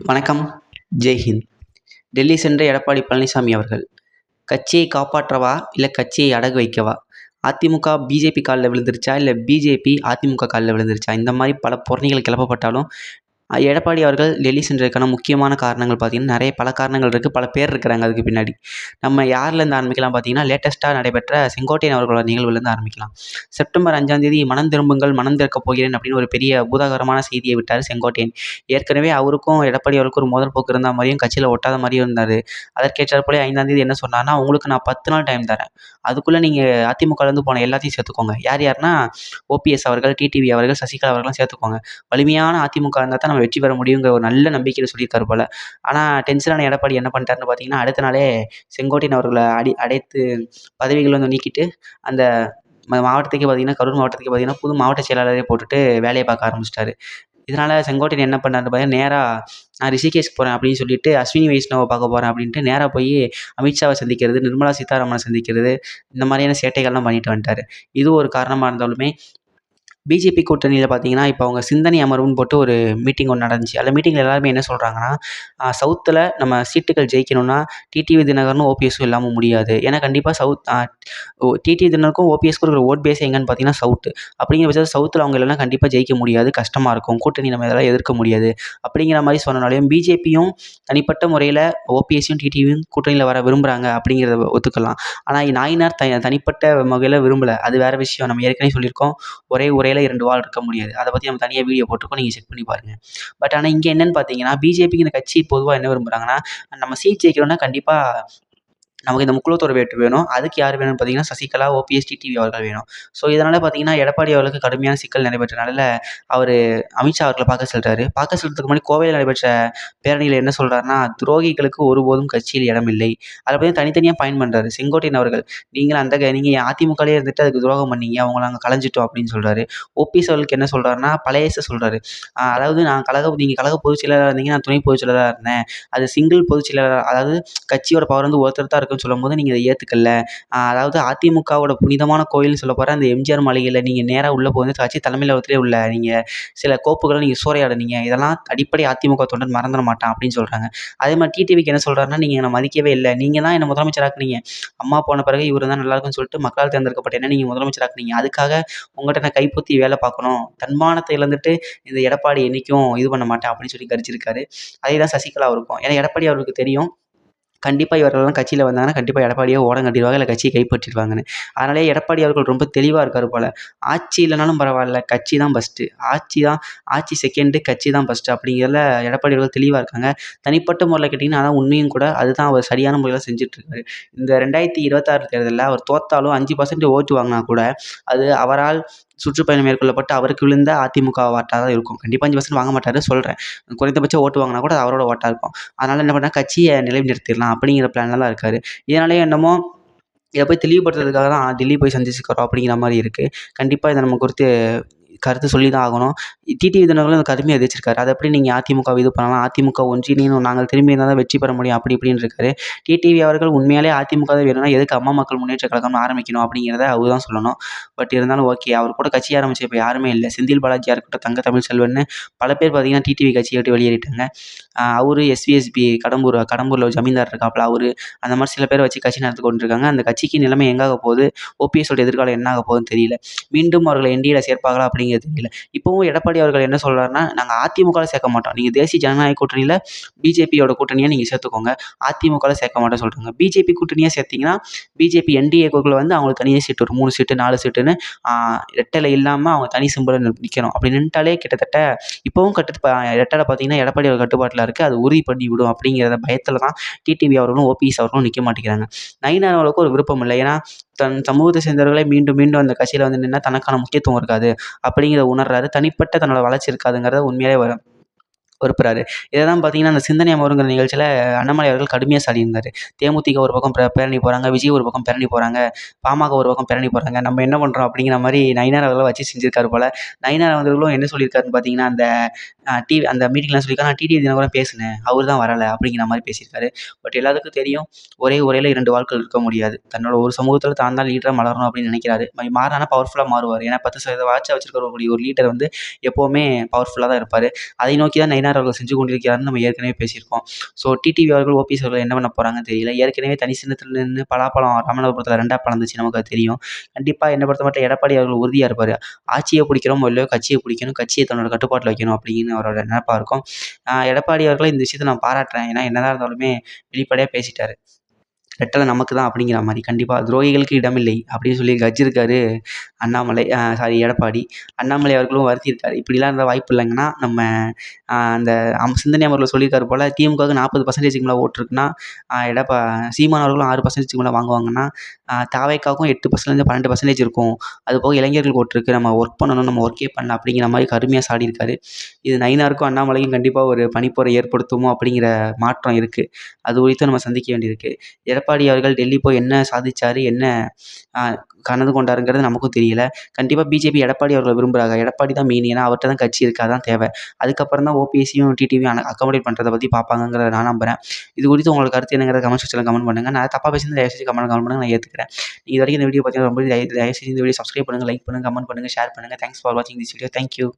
வணக்கம். ஜெய்ஹிந்த் டெல்லி சென்ற எடப்பாடி பழனிசாமி அவர்கள் கட்சியை காப்பாற்றவா இல்லை கட்சியை அடகு வைக்கவா? அதிமுக பிஜேபி காலில் விழுந்துருச்சா இல்லை பிஜேபி அதிமுக காலில் விழுந்துருச்சா? இந்த மாதிரி பல பொறணிகள் கிளப்பப்பட்டாலும் எடப்பாடி அவர்கள் டெல்லி சென்றதுக்கான முக்கியமான காரணங்கள் பார்த்திங்கன்னா நிறைய பல காரணங்கள் இருக்குது பல பேர் இருக்கிறாங்க அதுக்கு பின்னாடி. நம்ம யார்லேருந்து ஆரம்பிக்கலாம் பார்த்தீங்கன்னா லேட்டஸ்ட்டாக நடைபெற்ற செங்கோட்டையன் அவர்களோட நிகழ்வுலேருந்து ஆரம்பிக்கலாம். செப்டம்பர் அஞ்சாம் தேதி மனம் திரும்புங்கள் மனம் திறக்கப் போகிறேன் அப்படின்னு ஒரு பெரிய பூதாகரமான செய்தியை விட்டார் செங்கோட்டையன். ஏற்கனவே அவருக்கும் எடப்பாடி அவருக்கும் ஒரு முதல் போக்கு இருந்த மாதிரியும் கட்சியில் ஒட்டாத மாதிரியும் இருந்தார். அதற்கேற்றாற்போல ஐந்தாம் தேதி என்ன சொன்னார்னா உங்களுக்கு நான் பத்து நாள் டைம் தரேன். அதுக்குள்ளே நீங்கள் அதிமுகலேருந்து போன எல்லாத்தையும் சேர்த்துக்கோங்க. யார் யாருன்னா ஓபிஎஸ் அவர்கள் டிடிவி அவர்கள் சசிகலா அவர்கள்லாம் சேர்த்துக்கோங்க. வலிமையான அதிமுக இருந்தால் தான் நம்ம வெற்றி பெற முடியுங்கிற ஒரு நல்ல நம்பிக்கையில் சொல்லியிருக்காரு போல். ஆனால் டென்ஷனான எடப்பாடி என்ன பண்ணிட்டாருன்னு பார்த்தீங்கன்னா அடுத்த நாளே செங்கோட்டையன் அவர்களை அடி அடைத்து பதவிகள் வந்து நீக்கிட்டு அந்த மாவட்டத்துக்கே பார்த்தீங்கன்னா கரூர் மாவட்டத்துக்கு பார்த்தீங்கன்னா புது மாவட்ட செயலாளரே போட்டுட்டு வேலையை பார்க்க ஆரம்பிச்சிட்டாரு. இதனால் செங்கோட்டையன் என்ன பண்ணாருன்னு பார்த்தீங்கன்னா நேராக நான் ரிஷிகேஷ்க்கு போகிறேன் அப்படின்னு சொல்லிட்டு அஸ்வினி வைஷ்ணவை பார்க்க போகிறேன் அப்படின்ட்டு நேராக போய் அமித்ஷாவை சந்திக்கிறது நிர்மலா சீதாராமனை சந்திக்கிறது இந்த மாதிரியான சேட்டைகள்லாம் பண்ணிட்டு வந்துட்டார். இது ஒரு காரணமாக இருந்தாலுமே பிஜேபி கூட்டணியில் பார்த்தீங்கன்னா இப்போ அவங்க சிந்தனை அமர்வுன்னு போட்டு ஒரு மீட்டிங் ஒன்று நடந்துச்சு. அந்த மீட்டிங்கில் எல்லாருமே என்ன சொல்கிறாங்கன்னா சவுத்தில் நம்ம சீட்டுகள் ஜெயிக்கணும்னா டிடிவி தினகரனும் ஓபிஎஸும் இல்லாமல் முடியாது. ஏன்னா கண்டிப்பாக சவுத் டிடிவி தினகருக்கும் ஓபிஎஸ்க்கும் இருக்கிற ஓட் பேஸ் எங்கன்னு பார்த்தீங்கன்னா சவுத்து அப்படிங்கிற பட்சத்தில் சவுத்தில் அவங்க இல்லைனா கண்டிப்பாக ஜெயிக்க முடியாது. கஷ்டமாக இருக்கும். கூட்டணி நம்ம இதெல்லாம் எதிர்க்க முடியாது. அப்படிங்கிற மாதிரி சொன்னனாலையும் பிஜேபியும் தனிப்பட்ட முறையில் ஓபிஎஸ்ஸையும் டிடிவியும் கூட்டணியில் வர விரும்புகிறாங்க அப்படிங்கிறத ஒத்துக்கலாம். ஆனால் நாயினார் த தனிப்பட்ட வகையில் விரும்பலை. அது வேறு விஷயம். நம்ம ஏற்கனவே சொல்லியிருக்கோம். ஒரே உரையில் இரண்டு வால் இருக்க முடியாது. அதை பற்றி நம்ம தனியாக வீடியோ போட்டிருக்கோம். நீங்கள் செக் பண்ணி பாருங்கள் பட் ஆனால் இங்கே என்னென்னு பார்த்தீங்கன்னா பிஜேபிங்கிற கட்சி பொதுவாக என்ன விரும்புகிறாங்கன்னா நம்ம சீட் ஜெயிக்கிறோன்னா கண்டிப்பாக நமக்கு இந்த முக்குலத்தோர் வேட்டு வேணும். அதுக்கு யார் வேணும்னு பார்த்தீங்கன்னா சசிகலா ஓபிஎஸ் டிடிவி அவர்கள் வேணும். ஸோ இதனால் பார்த்தீங்கன்னா எடப்பாடி அவர்களுக்கு கடுமையான சிக்கல் நடைபெற்றனால அவர் அமித்ஷா அவர்களை பார்க்க செல்றாரு. பார்க்க செல்றதுக்கு முன்னாடி கோவையில் நடைபெற்ற பேரணியில் என்ன சொல்கிறாருன்னா துரோகிகளுக்கு ஒருபோதும் கட்சியில் இடமில்லை அதை பற்றி தனித்தனியாக பயன் பண்ணுறாரு செங்கோட்டையன் அவர்கள். நீங்கள் அந்த க- நீங்கள் அதிமுகலேயே இருந்துட்டு அதுக்கு துரோகம் பண்ணீங்க அவங்கள நாங்கள் கலைஞ்சிட்டோம் அப்படின்னு சொல்கிறாரு ஓபிஎஸ் அவர்களுக்கு என்ன சொல்கிறாருன்னா பழையச சொல்கிறாரு அதாவது நான் கழக நீங்கள் கழக பொதுச் செயலாளராக இருந்தீங்க நான் துணை பொதுச் செயலாளராக இருந்தேன். அது சிங்கிள் பொதுச் செயலாளர் அதாவது கட்சியோட பவர் வந்து ஒருத்தர் தான் இருக்குன்னு சொல்லும்போது நீங்கள் அதை ஏற்றுக்கல அதாவது அதிமுகவோட புனிதமான கோயில்னு சொல்ல போகிற அந்த எம்ஜிஆர் மாளிகையில் நீங்கள் நேராக உள்ளே போய் கட்சி தலைமையிலத்திலே உள்ள நீங்கள் சில கோப்புகளை நீங்கள் சூறையாடுனீங்க. இதெல்லாம் அடிப்படை அதிமுக தொண்டன் மறந்துட மாட்டான் அப்படின்னு சொல்கிறாங்க அதே மாதிரி டிடிவிக்கு என்ன சொல்கிறாருன்னா நீங்கள் என்னை மதிக்கவே இல்லை. நீங்கள் தான் என்னை முதலமைச்சராக்குனீங்க அம்மா போன பிறகு இவர் தான் நல்லாயிருக்குன்னு சொல்லிட்டு மக்களால் தேர்ந்தெடுக்கப்பட்ட என்ன நீங்கள் முதலமைச்சராக்குனீங்க அதுக்காக உங்கள்கிட்ட நான் கைப்பற்றி வேலை பார்க்கணும். தன்மானத்தை இழந்துட்டு இந்த எடப்பாடி என்றைக்கும் இது பண்ண மாட்டேன் அப்படின்னு சொல்லி கரிச்சிருக்காரு. அதே தான் சசிகலா இருக்கும் ஏன்னா எடப்பாடி அவருக்கு தெரியும். கண்டிப்பாக இவர்கள்லாம் கட்சியில் வந்தாங்கன்னா கண்டிப்பாக எடப்பாடியை ஓடம் கட்டிடுவாங்க இல்லை கட்சியை கைப்பற்றிடுவாங்கன்னு. அதனாலே எடப்பாடி அவர்கள் ரொம்ப தெளிவாக இருக்கார் போல். ஆட்சி இல்லைனாலும் பரவாயில்ல கட்சி தான் ஃபஸ்ட்டு ஆட்சி தான் ஆட்சி செகண்டு கட்சி தான் ஃபஸ்ட்டு அப்படிங்கிறதுல எடப்பாடி அவர்கள் தெளிவாக இருக்காங்க. தனிப்பட்ட முறையில் கேட்டிங்கன்னா ஆனால் உண்மையும் கூட அதுதான் அவர் சரியான முறையில் செஞ்சுட்ருக்காரு. இந்த ரெண்டாயிரத்தி இருபத்தாறு தேர்தலில் அவர் தோத்தாலும் அஞ்சு பர்சன்ட் ஓட்டு வாங்கினா கூட அது அவரால் சுற்றுப்பயணம் மேற்கொள்ளப்பட்டு அவருக்கு விழுந்த அதிமுக வாட்டாக தான் இருக்கும். கண்டிப்பாக அஞ்சு பர்சன்ட் வாங்க மாட்டார் சொல்கிறேன் குறைந்தபட்சம் ஓட்டு வாங்கினா கூட அது அவரோட ஓட்டாக இருக்கும். அதனால் என்ன பண்ணால் கட்சியை நிலைநிறுத்திடலாம் அப்படிங்கிற பிளான்ல தான் இருக்கார். இதனாலே என்னமோ இதை போய் தெளிவுபடுத்துறதுக்காக தான் டெல்லி போய் சந்திச்சுக்கிறோம் அப்படிங்கிற மாதிரி இருக்குது கண்டிப்பாக இதை நம்ம குறித்து கருத்து சொல்லி தான் ஆகணும் டிடிவி தினகரன் இந்த கடுமையாக எதிர்த்திருக்காரு அதை எப்படி நீங்கள் அதிமுக இது பண்ணலாம்? அதிமுக ஒன்றிணையும் நாங்கள் திரும்பி இருந்தால் தான் வெற்றி பெற முடியும். அப்படி இப்படின்னு இருக்காரு. டிடிவி அவர்கள் உண்மையாலே அதிமுக தான் வேணும்னா எதுக்கு அம்மா மக்கள் முன்னேற்ற கழகம்னு ஆரம்பிக்கணும் அப்படிங்கிறத அவர் தான் சொல்லணும். பட் இருந்தாலும் ஓகே அவர் கூட கட்சி ஆரம்பிச்சு இப்போ யாருமே இல்லை. செந்தில் பாலாஜியாக இருக்கட்டும் தங்க தமிழ் செல்வன்னு பல பேர் பார்த்தீங்கன்னா டிடிவி கட்சியை விட்டு வெளியேறிட்டாங்க. அவர் எஸ்விஎஸ்பி கடம்பூர் கடம்பூரில் ஒரு ஜமீன்தார் இருக்காப்புல அவர் அந்த மாதிரி சில பேர் வச்சு கட்சி நடத்தி கொண்டிருக்காங்க. அந்த கட்சிக்கு நிலைமை எங்காக போகுது? ஓபிஎஸோட எதிர்காலம் என்னாக போகுதுன்னு தெரியல. மீண்டும் அவர்களை என்டிஏல சேர்ப்பாங்களா அப்படி அப்படிங்கிறது தெரியல. இப்போவும் எடப்பாடி அவர்கள் என்ன சொல்கிறாருன்னா நாங்கள் அதிமுகவில் சேர்க்க மாட்டோம். நீங்கள் தேசிய ஜனநாயக கூட்டணியில் பிஜேபியோட கூட்டணியை நீங்கள் சேர்த்துக்கோங்க. அதிமுகவில் சேர்க்க மாட்டோம் சொல்கிறாங்க பிஜேபி கூட்டணியாக சேர்த்திங்கன்னா பிஜேபி என்டிஏக்குள்ளே வந்து அவங்களுக்கு தனியாக சீட்டு ஒரு மூணு சீட்டு நாலு சீட்டுன்னு ரெட்டலை இல்லாமல் அவங்க தனி சிம்பிள் நிற்கணும் அப்படி நின்ட்டாலே கிட்டத்தட்ட இப்போவும் கட்டு ரெட்டலை பார்த்தீங்கன்னா எடப்பாடி அவர் கட்டுப்பாட்டில் இருக்குது அது உறுதி பண்ணி விடும் அப்படிங்கிறத பயத்தில் தான் டிடிவி அவர்களும் ஓபிஎஸ் அவர்களும் நிற்க மாட்டேங்கிறாங்க. நயினார் அவர்களுக்கு ஒரு விருப்பம் இல்லை. ஏன்னா தன் சமூகத்தை சேர்ந்தவர்களே மீண்டும் மீண்டும் அந்த கட்சியில் வந்து நின்றா தனக்கான முக்கியத்துவம் இருக்காது. அப்படிங்கிறத உணர்றாரு. தனிப்பட்ட தன்னோட வளர்ச்சி இருக்காதுங்கிறத உண்மையிலே வரும் விருப்புறாரு இதை தான் பார்த்தீங்கன்னா அந்த சிந்தனை அமருங்கிற நிகழ்ச்சியில் அண்ணாமலை அவர்கள் கடுமையாக சாடியிருந்தார். தேமுதிக ஒரு பக்கம் பேரணி போகிறாங்க விஜய் ஒரு பக்கம் பேரணி போகிறாங்க பாமக ஒரு பக்கம் பேரணி போகிறாங்க நம்ம என்ன பண்ணுறோம் அப்படிங்கிற மாதிரி நயினார் அவர்களை வச்சு செஞ்சிருக்காரு போல். நயினார் அவர்களும் என்ன சொல்லியிருக்காருன்னு பார்த்தீங்கன்னா அந்த டிவி அந்த மீட்டிங்லாம் சொல்லியிருக்காரு நான் டிடிவி தினகரன் பேசினேன். அவர் தான் வரலை அப்படிங்கிற மாதிரி பேசியிருக்காரு. பட் எல்லாத்துக்கும் தெரியும் ஒரே உரையில் இரண்டு வாழ்க்கைகள் இருக்க முடியாது. தன்னோட ஒரு சமூகத்தில் தான் தான் லீடராக மலரணும் அப்படின்னு நினைக்கிறாரு. மா- மாறினா பவர்ஃபுல்லாக மாறுவார். ஏன்னா பத்து சதவீத வாட்சை வச்சிருக்கக்கூடிய ஒரு லீடர் வந்து எப்போவுமே பவர்ஃபுல்லாக தான் இருப்பார். அதை நோக்கி தான் நயினார் அவர்கள் செஞ்சு கொண்டிருக்கிறாருன்னு நம்ம ஏற்கனவே பேசியிருக்கோம். ஸோ டிடிவி அவர்கள் ஓபிஎஸ் அவர்கள் என்ன பண்ண போகிறாங்கன்னு தெரியல. ஏற்கனவே தனி சின்னத்தில் நின்று பலாப்பழம் ராமநாதபுரத்தில் ரெண்டாக பழந்துச்சு நமக்கு அது தெரியும். கண்டிப்பாக என்ன பொறுத்த மட்டும் எடப்பாடி அவர்கள் உறுதியாக இருப்பார். ஆட்சியை பிடிக்கிறோமோ இல்லையோ கட்சியை பிடிக்கணும். கட்சியை தன்னோட கட்டுப்பாட்டில் வைக்கணும் அப்படின்னு அவரோட நினைப்பா இருக்கும். எடப்பாடி அவர்களை இந்த விஷயத்தை நான் பாராட்டுறேன். ஏன்னா என்னதான் இருந்தாலுமே வெளிப்படையாக பேசிட்டாரு. ரெட்டலை நமக்கு தான் அப்படிங்கிற மாதிரி. கண்டிப்பாக துரோகிகளுக்கு இடமில்லை அப்படின்னு சொல்லி கஜிருக்காரு அண்ணாமலை சாரி எடப்பாடி. அண்ணாமலை அவர்களும் வருத்தியிருக்காரு. இப்படிலாம் இருந்தால் வாய்ப்பு இல்லைங்கன்னா நம்ம அந்த அம் சிந்தனை அவர்கள் சொல்லியிருக்காரு போல் திமுகவுக்கு நாற்பது பர்சன்டேஜுக்கு மேலே ஓட்டு இருக்குன்னா எடப்பா சீமான் அவர்களும் ஆறு பர்சன்டேஜுக்கு மேலே வாங்குவாங்கன்னா தாவைக்காவுக்கும் எட்டு பர்சன்டேஜ் பன்னெண்டு பர்சன்டேஜ் இருக்கும். அது போக இளைஞர்களுக்கு ஓட்டு இருக்குது நம்ம ஒர்க் பண்ணணும் நம்ம ஒர்க்கே பண்ணலாம் அப்படிங்கிற மாதிரி கடுமையாக சாடியிருக்காரு. இது நைனாருக்கும் அண்ணாமலைக்கும் கண்டிப்பாக ஒரு பனிப்போரை ஏற்படுத்துமோ அப்படிங்கிற மாற்றம் இருக்குது அது குறித்து நம்ம சந்திக்க வேண்டியிருக்கு. எடப்பாடி அவர்கள் டெல்லி போய் என்ன சாதிச்சார் என்ன கனவு கொண்டாருங்கிறது நமக்கும் தெரியல. கண்டிப்பாக பிஜேபி எடப்பாடி அவர்களை விரும்புகிறாங்க எடப்பாடி தான் மெயின் ஏன்னா அவர்கிட்ட தான் கட்சி இருக்குது அதான் தேவை. அதுக்கப்புறம் தான் ஓபிஎஸ்சியும் டிடிவியும் அக்கமடேட் பண்ணுறதை பற்றி பார்ப்பாங்கிறத நான் நம்புகிறேன் இது குறித்து உங்களுக்கு கருத்து என்னங்கிறத கமெண்ட் செக்ஷனில் கமெண்ட் பண்ணுங்கள் நான் தப்பாக பேசி தயவு செஞ்சு கமெண்ட் கமெண்ட் பண்ணுங்கள் நான் ஏற்றுக்கிறேன் நீங்கள் இது வரைக்கும் இந்த வீடியோ பார்த்தீங்கன்னா ரொம்ப தயவு செஞ்சு இந்த வீடியோ சப்ஸ்கிரைப் பண்ணுங்கள் லைக் பண்ணுங்கள் கமெண்ட் பண்ணுங்கள் ஷேர் பண்ணுங்கள் தேங்க்ஸ் ஃபார் வாட்சிங் திஸ் வீடியோ தேங்க்யூ